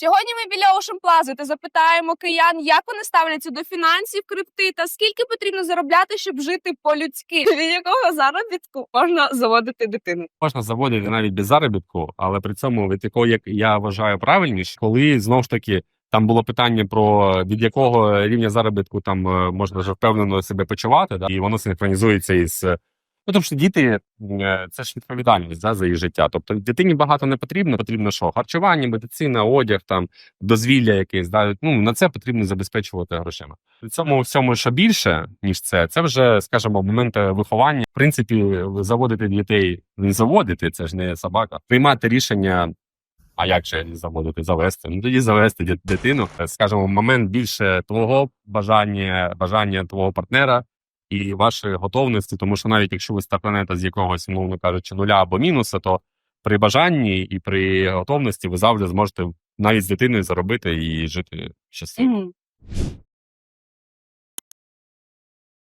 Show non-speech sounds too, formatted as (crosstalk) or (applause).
Сьогодні ми біля Ocean Plaza та запитаємо киян, як вони ставляться до фінансів, крипти та скільки потрібно заробляти, щоб жити по-людськи. (laughs) Від якого заробітку можна заводити дитину? Можна заводити навіть без заробітку, але при цьому від якого як я вважаю правильніше, коли знову ж таки там було питання про від якого рівня заробітку там е, можна вже впевнено себе почувати, да? і воно синхронізується із. Ну, тому що діти е, це ж відповідальність да, за їх життя. Тобто дитині багато не потрібно, потрібно що? Харчування, медицина, одяг, там дозвілля якесь. Да? Ну на це потрібно забезпечувати грошима. При цьому всьому, що більше ніж це, це вже, скажімо, момент виховання. В принципі, заводити дітей не заводити, це ж не собака. Приймати рішення. А як же заводити, завести? Ну тоді завести дитину. Скажімо, момент більше твого бажання, бажання твого партнера і вашої готовності, тому що навіть якщо ви стартанете з якогось, мовно кажучи, нуля або мінуса, то при бажанні і при готовності ви завжди зможете навіть з дитиною заробити і жити щасливо.